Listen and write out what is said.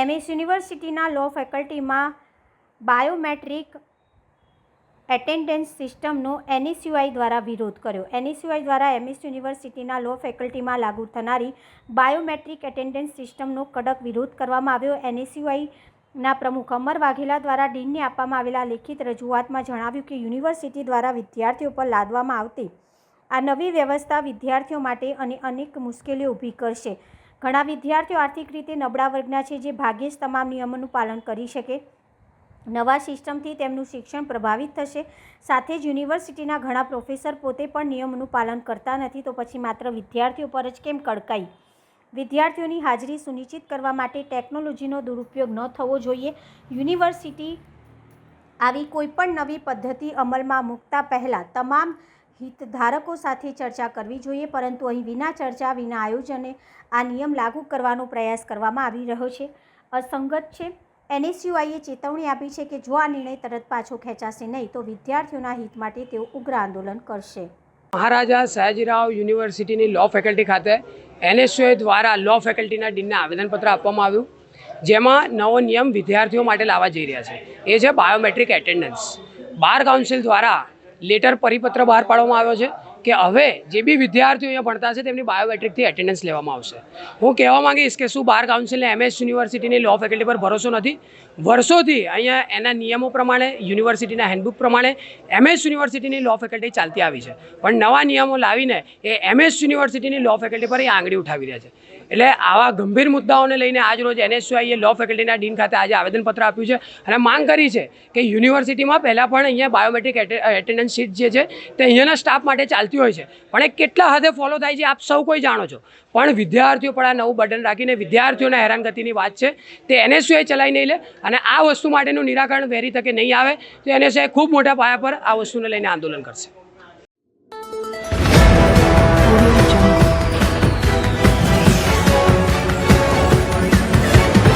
MS યુનિવર્સિટીના law ફેકલ્ટીમાં biometric attendance સિસ્ટમનો એનએસયુઆઈ દ્વારા વિરોધ કર્યો. એનએસયુઆઈ દ્વારા એમએસ યુનિવર્સિટીના લો ફેકલ્ટીમાં લાગુ થનારી બાયોમેટ્રિક એટેન્ડન્સ સિસ્ટમનો કડક વિરોધ કરવામાં આવ્યો. એનએસયુઆઈના પ્રમુખ અમર વાઘેલા દ્વારા ડીનને આપવામાં આવેલા લેખિત રજૂઆતમાં જણાવ્યું કે યુનિવર્સિટી દ્વારા વિદ્યાર્થીઓ પર લાદવામાં આવતી આ નવી વ્યવસ્થા વિદ્યાર્થીઓ માટે અને અનેક મુશ્કેલીઓ ઊભી કરશે. ઘણા વિદ્યાર્થીઓ આર્થિક રીતે નબળા વર્ગના છે જે ભાગ્યે જ તમામ નિયમોનું પાલન કરી શકે. નવા સિસ્ટમથી તેમનું શિક્ષણ પ્રભાવિત થશે. સાથે જ યુનિવર્સિટીના ઘણા પ્રોફેસર પોતે પણ નિયમોનું પાલન કરતા નથી તો પછી માત્ર વિદ્યાર્થીઓ પર જ કેમ કડકાઈ? વિદ્યાર્થીઓની હાજરી સુનિશ્ચિત કરવા માટે ટેકનોલોજીનો દુરુપયોગ ન થવો જોઈએ. યુનિવર્સિટી આવી કોઈપણ નવી પદ્ધતિ અમલમાં મૂકતા પહેલાં તમામ હિતધારકો સાથે ચર્ચા કરવી જોઈએ, પરંતુ અહીં વિના ચર્ચા, વિના આયોજને આ નિયમ લાગુ કરવાનો પ્રયાસ કરવામાં આવી રહ્યો છે. અસંગત છે. એનએસયુઆઈએ ચેતવણી આપી છે કે જો આ નિર્ણય તરત પાછો ખેંચાશે નહીં, તો વિદ્યાર્થીઓના હિત માટે તેઓ ઉગ્ર આંદોલન કરશે. મહારાજા સયાજીરાવ યુનિવર્સિટીની લો ફેકલ્ટી ખાતે એનએસયુઆઈ દ્વારા લો ફેકલ્ટીના ડીનને આવેદનપત્ર આપવામાં આવ્યું, જેમાં નવો નિયમ વિદ્યાર્થીઓ માટે લાવવા જઈ રહ્યા છે. એ છે બાયોમેટ્રિક એટેન્ડન્સ બાર કાઉન્સિલ દ્વારા લેટર પરિપત્ર બહાર પાડવામાં આવ્યો છે. કે હવે જે બી વિદ્યાર્થીઓ અહીંયા ભણતા છે તેમની બાયોમેટ્રિકથી એટેન્ડન્સ લેવામાં આવશે. હું કહેવા માંગીશ કે શું બાર કાઉન્સિલને એમએસ યુનિવર્સિટીની લો ફેકલ્ટી પર ભરોસો નથી? વર્ષોથી અહીંયા એના નિયમો પ્રમાણે યુનિવર્સિટીના હેન્ડબુક પ્રમાણે એમએસ યુનિવર્સિટીની લો ફેકલ્ટી ચાલતી આવી છે. પણ નવા નિયમો લાવીને એ એમએસ યુનિવર્સિટીની લો ફેકલ્ટી પર એ આંગળી ઉઠાવી રહ્યા છે. એટલે આવા ગંભીર મુદ્દાઓને લઈને આજ રોજ એનએસયુઆઈએ લો ફેકલ્ટીના ડીન ખાતે આજે આવેદનપત્ર આપ્યું છે. અને માંગ કરી છે કે યુનિવર્સિટીમાં પહેલાં પણ અહીંયા બાયોમેટ્રિક એટેન્ડન્સ શીટ જે છે તે અહીંયાના સ્ટાફ માટે ચાલતી હોય છે. પણ એ કેટલા હદે ફોલો થાય છે આપ સૌ કોઈ જાણો છો. પણ વિદ્યાર્થીઓ પણ આ નવું બટન રાખીને વિદ્યાર્થીઓના હેરાનગતિની વાત છે. તે એનએસયુએ ચલાવી નહીં લે અને આ વસ્તુ માટેનું નિરાકરણ વહેરી તકે નહીં આવે તો એનએસયુએ ખૂબ મોટા પાયા પર આ વસ્તુને લઈને આંદોલન કરશે.